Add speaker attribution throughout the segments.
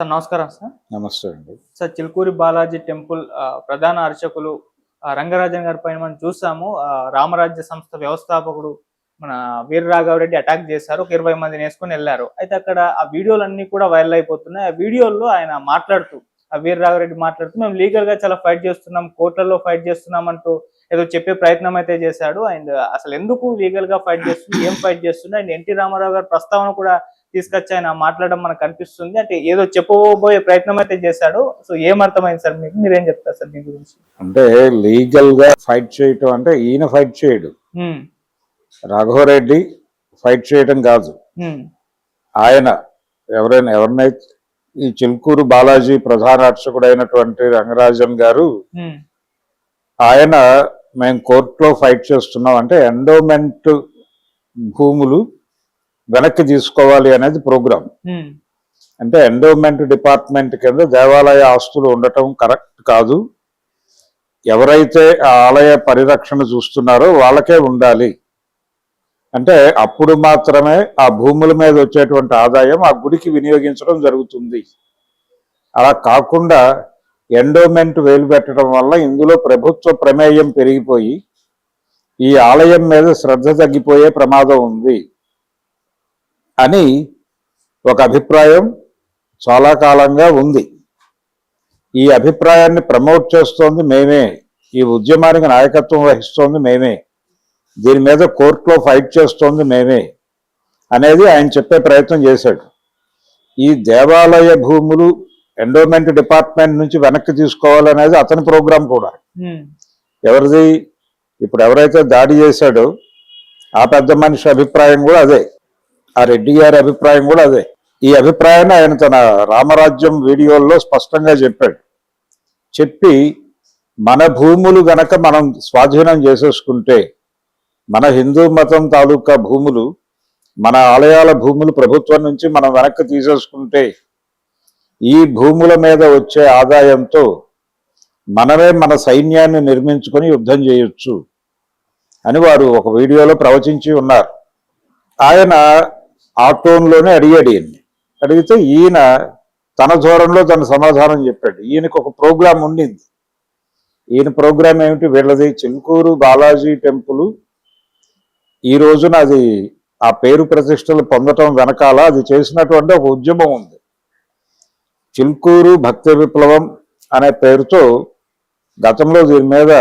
Speaker 1: Sir నమస్కారం sir.
Speaker 2: నమస్తే అండి.
Speaker 1: సార్ చిలుకూరి బాలాజీ టెంపుల్ ప్రధాన అర్చకులు రంగరాజన్ గారి పైన మనం చూసాము. రామరాజ్య సంస్థ వ్యవస్థాపకుడు మన వీరరాఘవరెడ్డి అటాక్ చేశారు. ఒక ఇరవై మందిని వేసుకుని వెళ్ళారు. అయితే అక్కడ ఆ వీడియోలన్నీ కూడా వైరల్ అయిపోతున్నాయి. ఆ వీడియోల్లో ఆయన మాట్లాడుతూ ఆ వీరరాఘవరెడ్డి మాట్లాడుతూ మేము లీగల్గా చాలా ఫైట్ చేస్తున్నాం కోర్టులలో ఫైట్ చేస్తున్నాం అంటూ ఏదో చెప్పే ప్రయత్నం అయితే చేశాడు. అండ్ అసలు ఎందుకు లీగల్గా ఫైట్ చేస్తుంది ఏం ఫైట్ చేస్తుంది? అండ్ ఎన్టీ రామారావు గారి ప్రస్తావన కూడా తీసుకొచ్చి ఆయన మాట్లాడడం మనకు కనిపిస్తుంది అంటే ఏదో చెప్పబోయే ప్రయత్నం అయితే చేశాడు. సో ఏమర్థమైంది సార్ మీకు? మీరేం చెప్తారు సార్ దీని గురించి?
Speaker 2: అంటే లీగల్గా ఫైట్ చేయటం అంటే ఈయన ఫైట్ చేయడు. రాఘవరెడ్డి ఫైట్ చేయటం కాదు. ఆయన ఎవరైనా ఎవరినైతే ఈ చిలుకూరు బాలాజీ ప్రధాన అర్చకుడు అయినటువంటి రంగరాజన్ గారు ఆయన మేము కోర్టులో ఫైట్ చేస్తున్నాం. అంటే ఎండోమెంట్ భూములు వెనక్కి తీసుకోవాలి అనేది ప్రోగ్రాం.
Speaker 1: ఉమ్,
Speaker 2: అంటే ఎండోమెంట్ డిపార్ట్మెంట్ కింద దేవాలయ ఆస్తులు ఉండటం కరెక్ట్ కాదు. ఎవరైతే ఆ ఆలయ పరిరక్షణ చూస్తున్నారో వాళ్ళకే ఉండాలి. అంటే అప్పుడు మాత్రమే ఆ భూముల మీద వచ్చేటువంటి ఆదాయం ఆ గుడికి వినియోగించడం జరుగుతుంది. అలా కాకుండా ఎండోమెంట్ వేలు పెట్టడం వల్ల ఇందులో ప్రభుత్వ ప్రమేయం పెరిగిపోయి ఈ ఆలయం మీద శ్రద్ధ తగ్గిపోయే ప్రమాదం ఉంది. అని ఒక అభిప్రాయం చాలా కాలంగా ఉంది. ఈ అభిప్రాయాన్ని ప్రమోట్ చేస్తోంది మేమే. ఈ ఉద్యమానికి నాయకత్వం వహిస్తోంది మేమే. దీని మీద కోర్టులో ఫైట్ చేస్తోంది మేమే అనేది ఆయన చెప్పే ప్రయత్నం చేశాడు. ఈ దేవాలయ భూములు ఎండోమెంట్ డిపార్ట్మెంట్ నుంచి వెనక్కి తీసుకోవాలనేది అతని ప్రోగ్రాం కూడా. ఎవరిది? ఇప్పుడు ఎవరైతే దాడి చేశాడో ఆ పెద్ద మనిషి అభిప్రాయం కూడా అదే. ఆ రెడ్డి గారి అభిప్రాయం కూడా అదే. ఈ అభిప్రాయాన్ని ఆయన తన రామరాజ్యం వీడియోల్లో స్పష్టంగా చెప్పాడు. చెప్పి మన భూములు గనక మనం స్వాధీనం చేసేసుకుంటే మన హిందూ మతం తాలూకా భూములు మన ఆలయాల భూములు ప్రభుత్వం నుంచి మనం వెనక్కి తీసేసుకుంటే ఈ భూముల మీద వచ్చే ఆదాయంతో మనమే మన సైన్యాన్ని నిర్మించుకొని యుద్ధం చేయొచ్చు అని వారు ఒక వీడియోలో ప్రవచించి ఉన్నారు. ఆయన ఆ టోన్లోనే అడిగాడు ఈయన్ని. అడిగితే ఈయన తన ధోరణిలో తన సమాధానం చెప్పాడు. ఈయనకు ఒక ప్రోగ్రాం ఉండింది. ఈయన ప్రోగ్రాం ఏమిటి? వీళ్ళది చిలుకూరు బాలాజీ టెంపుల్. ఈ రోజున అది ఆ పేరు ప్రతిష్టలు పొందటం వెనకాల అది చేసినటువంటి ఒక ఉద్యమం ఉంది. చిలుకూరు భక్తి విప్లవం అనే పేరుతో గతంలో దీని మీద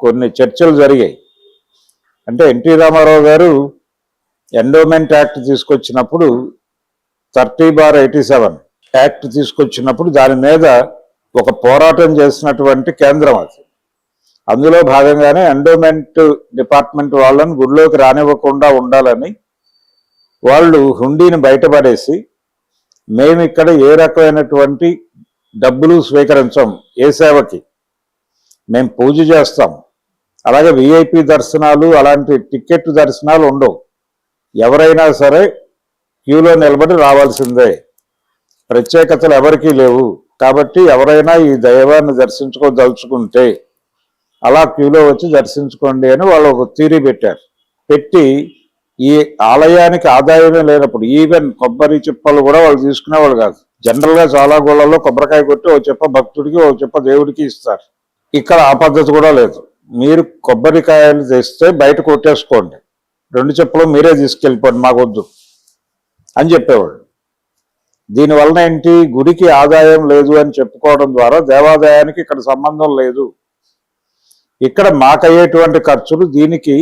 Speaker 2: కొన్ని చర్చలు జరిగాయి. అంటే ఎన్టీ రామారావు గారు ఎండోమెంట్ యాక్ట్ తీసుకొచ్చినప్పుడు thirty bar eighty seven act తీసుకొచ్చినప్పుడు దాని మీద ఒక పోరాటం చేసినటువంటి కేంద్రం అది. అందులో భాగంగానే ఎండోమెంట్ డిపార్ట్మెంట్ వాళ్ళని గుడిలోకి రానివ్వకుండా ఉండాలని వాళ్ళు హుండీని బయటపడేసి మేము ఇక్కడ ఏ రకమైనటువంటి డబ్బులు స్వీకరించం ఏ సేవకి? మేము పూజ చేస్తాం. అలాగే విఐపి దర్శనాలు అలాంటి టికెట్ దర్శనాలు ఉండవు. ఎవరైనా సరే క్యూలో నిలబడి రావాల్సిందే. ప్రత్యేకతలు ఎవరికీ లేవు. కాబట్టి ఎవరైనా ఈ దైవాన్ని దర్శించుకోదలుచుకుంటే అలా క్యూలో వచ్చి దర్శించుకోండి అని వాళ్ళు ఒక థీరీ పెట్టారు. పెట్టి ఈ ఆలయానికి ఆదాయమే లేనప్పుడు ఈవెన్ కొబ్బరి చిప్పలు కూడా వాళ్ళు తీసుకునేవాళ్ళు కాదు. జనరల్గా చాలా గోళ్ళల్లో కొబ్బరికాయ కొట్టి ఓ చెప్ప భక్తుడికి ఓ చెప్ప దేవుడికి ఇస్తారు. ఇక్కడ ఆ పద్ధతి కూడా లేదు. మీరు కొబ్బరికాయలు తెస్తే బయట కొట్టేసుకోండి. రెండు చెప్పులు మీరే తీసుకెళ్ళిపోండి మాకొద్దు అని చెప్పేవాళ్ళు దీనివలన ఏంటి? గుడికి ఆదాయం లేదు అని చెప్పుకోవడం ద్వారా దేవాదాయానికి ఇక్కడ సంబంధం లేదు. ఇక్కడ మాకయ్యేటువంటి ఖర్చులు దీనికి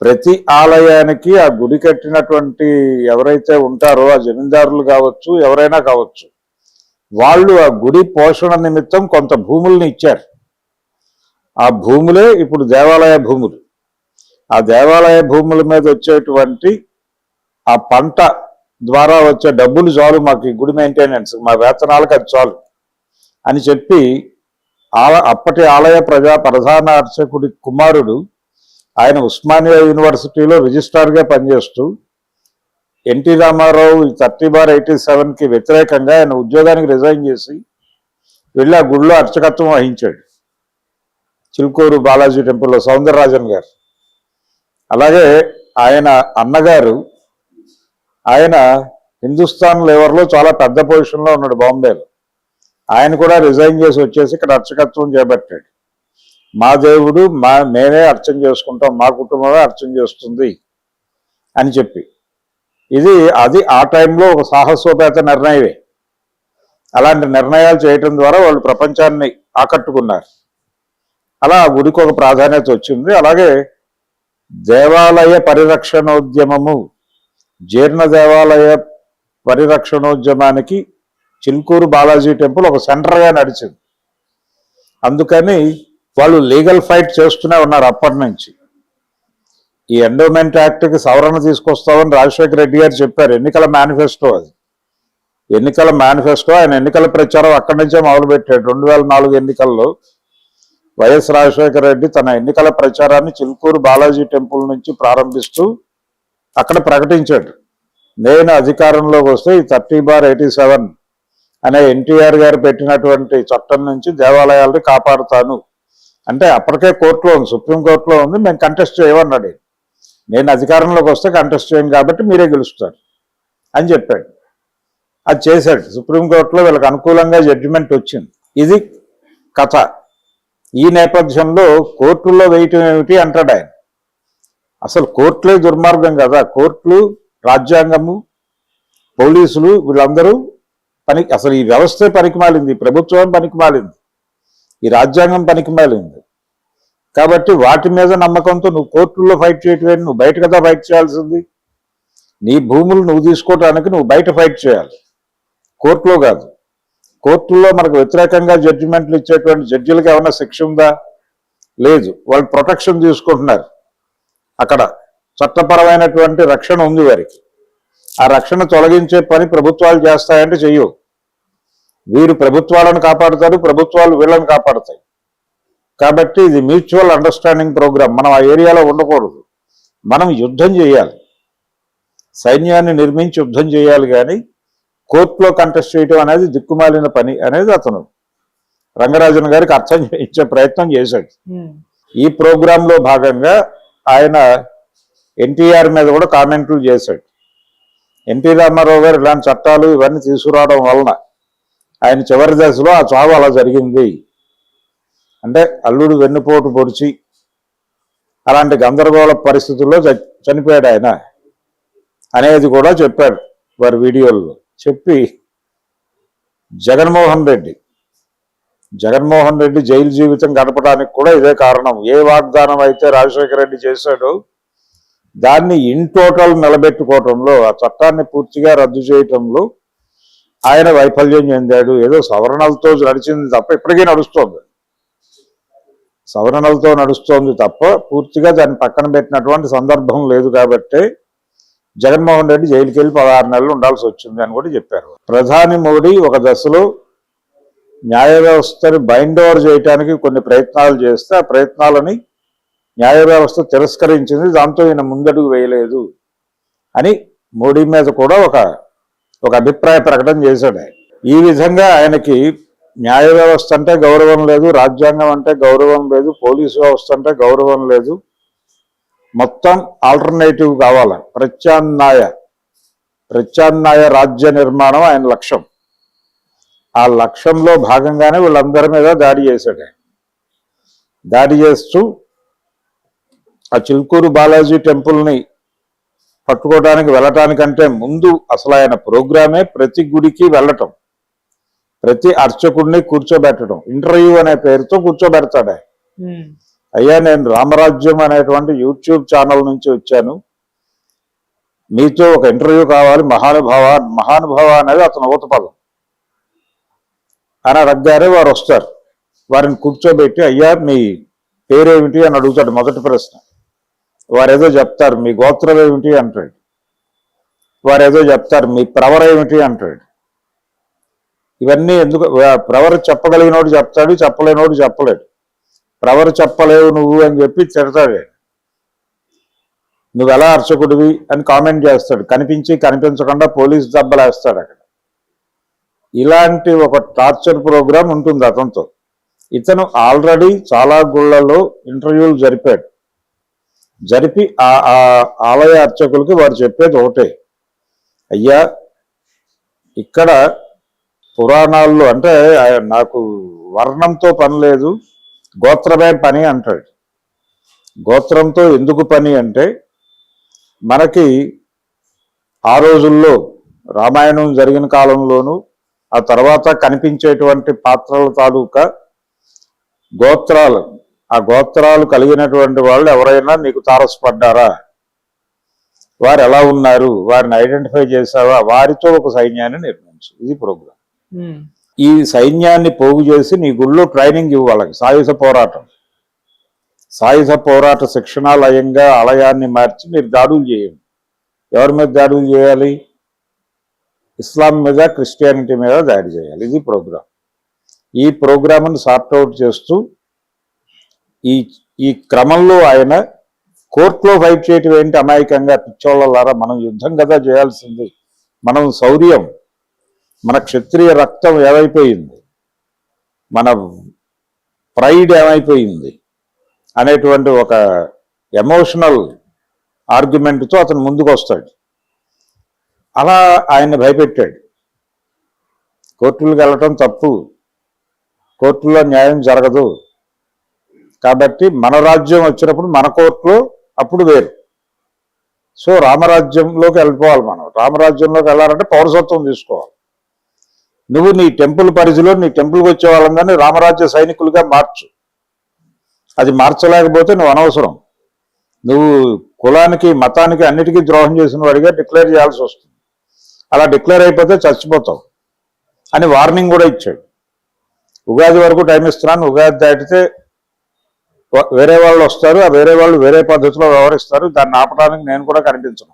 Speaker 2: ప్రతి ఆలయానికి ఆ గుడి కట్టినటువంటి ఎవరైతే ఉంటారో ఆ జమీందారులు కావచ్చు ఎవరైనా కావచ్చు వాళ్ళు ఆ గుడి పోషణ నిమిత్తం కొంత భూముల్ని ఇచ్చారు. ఆ భూములే ఇప్పుడు దేవాలయ భూములు. ఆ దేవాలయ భూముల మీద వచ్చేటువంటి ఆ పంట ద్వారా వచ్చే డబ్బులు చాలు మాకు గుడి మెయింటెనెన్స్ మా వేతనాలకు అది చాలు అని చెప్పి ఆల అప్పటి ఆలయ ప్రజా ప్రధాన అర్చకుడి కుమారుడు ఆయన ఉస్మానియా యూనివర్సిటీలో రిజిస్ట్రార్గా పనిచేస్తూ NT Ramarao thirty bar eighty సెవెన్కి వ్యతిరేకంగా ఆయన ఉద్యోగానికి రిజైన్ చేసి వెళ్ళి ఆ గుడిలో అర్చకత్వం వహించాడు. చిలుకూరు బాలాజీ టెంపుల్లో సౌందరరాజన్ గారు. అలాగే ఆయన అన్నగారు ఆయన హిందుస్థాన్ లేవర్లో చాలా పెద్ద పొజిషన్లో ఉన్నాడు బాంబేలో. ఆయన కూడా రిజైన్ చేసి వచ్చేసి ఇక్కడ అర్చకత్వం చేపట్టాడు. మా దేవుడు మా మేమే అర్చన చేసుకుంటాం మా కుటుంబమే అర్చన చేస్తుంది అని చెప్పి. ఇది అది ఆ టైంలో ఒక సాహసోపేత నిర్ణయమే. అలాంటి నిర్ణయాలు చేయటం ద్వారా వాళ్ళు ప్రపంచాన్ని ఆకట్టుకున్నారు. అలా గుడికి ఒక ప్రాధాన్యత వచ్చింది. అలాగే దేవాలయ పరిరక్షణోద్యమము. జీర్ణ దేవాలయ పరిరక్షణోద్యమానికి చిల్కూరు బాలాజీ టెంపుల్ ఒక సెంటర్గా నడిచింది. అందుకని వాళ్ళు లీగల్ ఫైట్ చేస్తూనే ఉన్నారు అప్పటి నుంచి. ఈ ఎండోమెంట్ యాక్ట్కి సవరణ తీసుకొస్తామని రాజశేఖర రెడ్డి గారు చెప్పారు. ఎన్నికల మేనిఫెస్టో అది. ఎన్నికల మేనిఫెస్టో ఆయన ఎన్నికల ప్రచారం అక్కడి నుంచే మొదలుపెట్టాడు. రెండు వేల నాలుగు ఎన్నికల్లో వైఎస్ రాజశేఖర రెడ్డి తన ఎన్నికల ప్రచారాన్ని చిలుకూరు బాలాజీ టెంపుల్ నుంచి ప్రారంభిస్తూ అక్కడ ప్రకటించాడు. నేను అధికారంలోకి వస్తే ఈ థర్టీ బార్ ఎయిటీ సెవెన్ అనే ఎన్టీఆర్ గారు పెట్టినటువంటి చట్టం నుంచి దేవాలయాల్ని కాపాడుతాను. అంటే అప్పటికే కోర్టులో ఉంది సుప్రీంకోర్టులో ఉంది మేము కంటెస్ట్ చేయమన్నాడు నేను అధికారంలోకి వస్తే కంటెస్ట్ చేయను కాబట్టి మీరే గెలుస్తారు అని చెప్పాడు. అది చేశాడు. సుప్రీంకోర్టులో వీళ్ళకి అనుకూలంగా జడ్జిమెంట్ వచ్చింది. ఇది కథ. ఈ నేపథ్యంలో కోర్టుల్లో వేయటం ఏమిటి అంటాడు ఆయన. అసలు కోర్టులే దుర్మార్గం కదా. కోర్టులు రాజ్యాంగము పోలీసులు వీళ్ళందరూ పని అసలు ఈ వ్యవస్థే పనికిమాలింది. ప్రభుత్వం పనికిమాలింది. ఈ రాజ్యాంగం పనికిమాలింది. కాబట్టి వాటి మీద నమ్మకంతో నువ్వు కోర్టుల్లో ఫైట్ చేయటం నువ్వు బయట కదా ఫైట్ చేయాల్సింది. నీ భూములు నువ్వు తీసుకోవటానికి నువ్వు బయట ఫైట్ చేయాలి. కోర్టులో కాదు. కోర్టుల్లో మనకు వ్యతిరేకంగా జడ్జిమెంట్లు ఇచ్చేటువంటి జడ్జిలకు ఏమైనా శిక్ష ఉందా? లేదు. వాళ్ళు ప్రొటెక్షన్ తీసుకుంటున్నారు. అక్కడ చట్టపరమైనటువంటి రక్షణ ఉంది వారికి. ఆ రక్షణ తొలగించే పని ప్రభుత్వాలు చేస్తాయంటే చెయ్యవు వీరు ప్రభుత్వాలను కాపాడుతారు ప్రభుత్వాలు వీళ్ళని కాపాడుతాయి. కాబట్టి ఇది మ్యూచువల్ అండర్స్టాండింగ్ ప్రోగ్రామ్ మనం ఆ ఏరియాలో ఉండకూడదు. మనం యుద్ధం చేయాలి. సైన్యాన్ని నిర్మించి యుద్ధం చేయాలి కానీ కోర్టులో కంటెస్ట్ చేయడం అనేది దిక్కుమాలిన పని అనేది అతను. రంగరాజన్ గారికి అర్థం చేయించే ప్రయత్నం చేశాడు. ఈ ప్రోగ్రాంలో భాగంగా ఆయన ఎన్టీఆర్ మీద కూడా కామెంట్లు చేశాడు. ఎన్టీ రామారావు గారు ఇలాంటి చట్టాలు ఇవన్నీ తీసుకురావడం వలన ఆయన చివరి దశలో ఆ చావు అలా జరిగింది. అంటే అల్లుడు వెన్నుపోటు పొడిచి అలాంటి గందరగోళ పరిస్థితుల్లో చనిపోయాడు ఆయన అనేది కూడా చెప్పాడు వారి వీడియోల్లో. చెప్పి జగన్మోహన్ రెడ్డి జగన్మోహన్ రెడ్డి జైలు జీవితం గడపడానికి కూడా ఇదే కారణం. ఏ వాగ్దానం అయితే రాజశేఖర రెడ్డి చేశాడో దాన్ని ఇన్ టోటల్ నిలబెట్టుకోవటంలో ఆ చట్టాన్ని పూర్తిగా రద్దు చేయటంలో ఆయన వైఫల్యం చెందాడు. ఏదో సవరణలతో నడిచింది తప్ప ఇప్పటికీ నడుస్తోంది. సవరణలతో నడుస్తోంది తప్ప పూర్తిగా దాన్ని పక్కన పెట్టినటువంటి సందర్భం లేదు కాబట్టి జగన్మోహన్ రెడ్డి జైలుకి వెళ్ళి పదహారు నెలలు ఉండాల్సి వచ్చింది అని కూడా చెప్పారు. ప్రధాని మోడీ ఒక దశలో న్యాయ వ్యవస్థని బైండ్ ఓవర్ చేయడానికి కొన్ని ప్రయత్నాలు చేస్తే ఆ ప్రయత్నాలని న్యాయ వ్యవస్థ తిరస్కరించింది దాంతో ఈయన ముందడుగు వేయలేదు అని మోడీ మీద కూడా ఒక ఒక అభిప్రాయ ప్రకటన చేశాడు ఆయన. ఈ విధంగా ఆయనకి న్యాయ వ్యవస్థ అంటే గౌరవం లేదు రాజ్యాంగం అంటే గౌరవం లేదు పోలీసు వ్యవస్థ అంటే గౌరవం లేదు మొత్తం ఆల్టర్నేటివ్ కావాలి? ప్రత్యామ్నాయ ప్రత్యామ్నాయ రాజ్య నిర్మాణం ఆయన లక్ష్యం. ఆ లక్ష్యంలో భాగంగానే వీళ్ళందరి మీద దాడి చేశాడు దాడి చేస్తూ ఆ చిల్కూరు బాలాజీ టెంపుల్ని పట్టుకోవడానికి వెళ్ళటానికంటే ముందు అసలు ఆయన ప్రోగ్రామే ప్రతి గుడికి వెళ్ళటం ప్రతి అర్చకుడిని కూర్చోబెట్టడం ఇంటర్వ్యూ అనే పేరుతో కూర్చోబెడతాడు అయ్యా నేను రామరాజ్యం అనేటువంటి యూట్యూబ్ ఛానల్ నుంచి వచ్చాను. మీతో ఒక ఇంటర్వ్యూ కావాలి మహానుభావ మహానుభావ అనేది అతను ఊతపదం అని అడగగానే వారు వస్తారు. వారిని కూర్చోబెట్టి అయ్యా మీ పేరేమిటి? అని అడుగుతాడు మొదటి ప్రశ్న. వారేదో చెప్తారు మీ గోత్రం ఏమిటి? అంటాడు. వారేదో చెప్తారు మీ ప్రవర ఏమిటి? అంటాడు. ఇవన్నీ ఎందుకు ప్రవర చెప్పగలిగినోడు చెప్తాడు చెప్పలేనోడు చెప్పలేడు. ఎవరు చెప్పలేవు నువ్వు అని చెప్పి తిడతాడు. నువ్వు ఎలా అర్చకుడివి అని కామెంట్ చేస్తాడు. కనిపించి కనిపించకుండా పోలీస్ దెబ్బలేస్తాడు అక్కడ. ఇలాంటి ఒక టార్చర్ ప్రోగ్రామ్ ఉంటుంది అతనితో. ఇతను ఆల్రెడీ చాలా గుళ్ళలో ఇంటర్వ్యూలు జరిపాడు. జరిపి ఆ ఆ ఆలయ అర్చకులకి వారు చెప్పేది ఒకటే. అయ్యా ఇక్కడ పురాణాల్లో అంటే నాకు వర్ణంతో పని లేదు. గోత్రమే పని అంటాడు. గోత్రంతో ఎందుకు పని అంటే మనకి ఆ రోజుల్లో రామాయణం జరిగిన కాలంలోనూ ఆ తర్వాత కనిపించేటువంటి పాత్రల తాలూకా గోత్రాలు ఆ గోత్రాలు కలిగినటువంటి వాళ్ళు ఎవరైనా నీకు తారసపడ్డారా? వారు ఎలా ఉన్నారు? వారిని ఐడెంటిఫై చేసావా వారితో ఒక సైన్యాన్ని నిర్మించు. ఇది ప్రోగ్రాం ఈ సైన్యాన్ని పోగు చేసి నీ గుళ్ళో ట్రైనింగ్ ఇవ్వాలి సాయుధ పోరాటం. సాయుధ పోరాట శిక్షణాలయంగా ఆలయాన్ని మార్చి మీరు దాడులు చేయండి. ఎవరి మీద దాడులు చేయాలి? ఇస్లాం మీద క్రిస్టియానిటీ మీద దాడి చేయాలి. ఇది ప్రోగ్రాం. ఈ ప్రోగ్రామ్ను సార్ట్అవుట్ చేస్తూ ఈ ఈ క్రమంలో ఆయన కోర్టులో ఫైట్ చేయటం ఏంటి? అమాయకంగా పిచ్చోళ్ళలారా మనం యుద్ధం కదా చేయాల్సింది. మనం శౌర్యం. మన క్షత్రియ రక్తం ఏమైపోయింది? మన ప్రైడ్ ఏమైపోయింది? అనేటువంటి ఒక ఎమోషనల్ ఆర్గ్యుమెంట్తో అతను ముందుకు వస్తాడు అలా ఆయన భయపెట్టాడు. కోర్టులకు వెళ్ళటం తప్పు. కోర్టులో న్యాయం జరగదు. కాబట్టి మన రాజ్యం వచ్చినప్పుడు మన కోర్టులో అప్పుడు వేరు. సో రామరాజ్యంలోకి వెళ్ళిపోవాలి మనం. రామరాజ్యంలోకి వెళ్ళాలంటే పౌరసత్వం తీసుకోవాలి. నువ్వు నీ టెంపుల్ పరిధిలో నీ టెంపుల్కి వచ్చే వాళ్ళందరినీ రామరాజ్య సైనికులుగా మార్చు. అది మార్చలేకపోతే నువ్వు అనవసరం. నువ్వు కులానికి మతానికి అన్నిటికీ ద్రోహం చేసిన వాడిగా డిక్లేర్ చేయాల్సి వస్తుంది. అలా డిక్లేర్ అయిపోతే చచ్చిపోతావు అని వార్నింగ్ కూడా ఇచ్చాడు. ఉగాది వరకు టైం ఇస్తున్నాను ఉగాది దాటితే వేరే వాళ్ళు వస్తారు ఆ వేరే వాళ్ళు వేరే పద్ధతిలో వ్యవహరిస్తారు దాన్ని ఆపడానికి నేను కూడా కనిపించను.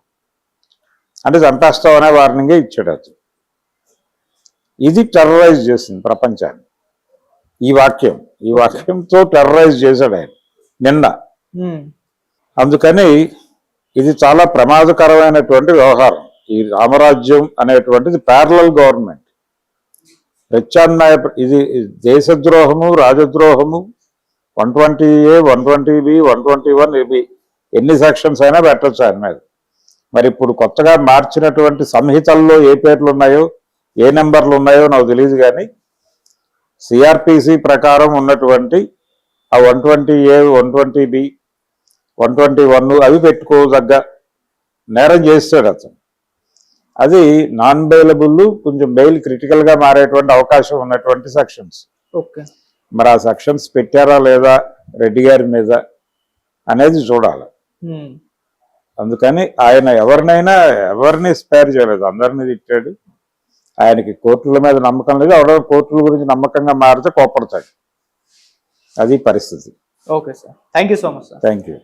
Speaker 2: అంటే చంపేస్తావు అనే వార్నింగే ఇచ్చాడు అతను. ఇది టెర్రరైజ్ చేసింది ప్రపంచాన్ని. ఈ వాక్యం ఈ వాక్యంతో టెర్రరైజ్ చేశాడు ఆయన నిన్న.
Speaker 1: ఉమ్,
Speaker 2: అందుకని ఇది చాలా ప్రమాదకరమైనటువంటి వ్యవహారం. ఈ రామరాజ్యం అనేటువంటిది ప్యారలల్ గవర్నమెంట్ ప్రత్యామ్నాయ ప్ర- ఇది ఇది దేశద్రోహము రాజద్రోహము one twenty A one twenty B one twenty one ఇవి ఎన్ని సెక్షన్స్ అయినా పెట్టచ్చు ఆయన మీద. మరి ఇప్పుడు కొత్తగా మార్చినటువంటి సంహితల్లో ఏ పేర్లు ఉన్నాయో ఏ నెంబర్లు ఉన్నాయో నాకు తెలియదు కానీ సిఆర్పిసి ప్రకారం ఉన్నటువంటి ఆ one twenty A one twenty B one twenty one అవి పెట్టుకోదగ్గ నేరం చేస్తాడు అతను. అది నాన్ బెయిలబుల్ కొంచెం బెయిల్ క్రిటికల్గా మారేటువంటి అవకాశం ఉన్నటువంటి సెక్షన్స్
Speaker 1: ఓకే.
Speaker 2: మరి ఆ సెక్షన్స్ పెట్టారా లేదా రెడ్డి గారి మీద అనేది చూడాలి. అందుకని ఆయన ఎవరినైనా ఎవరిని స్పేర్ చేయలేదు. అందరినీ తిట్టాడు. ఆయనకి కోర్టుల మీద నమ్మకం లేదు. ఎవరో కోర్టుల గురించి నమ్మకంగా మారితే కోపడతాడు అది పరిస్థితి.
Speaker 1: Okay sir thank you so much sir
Speaker 2: thank you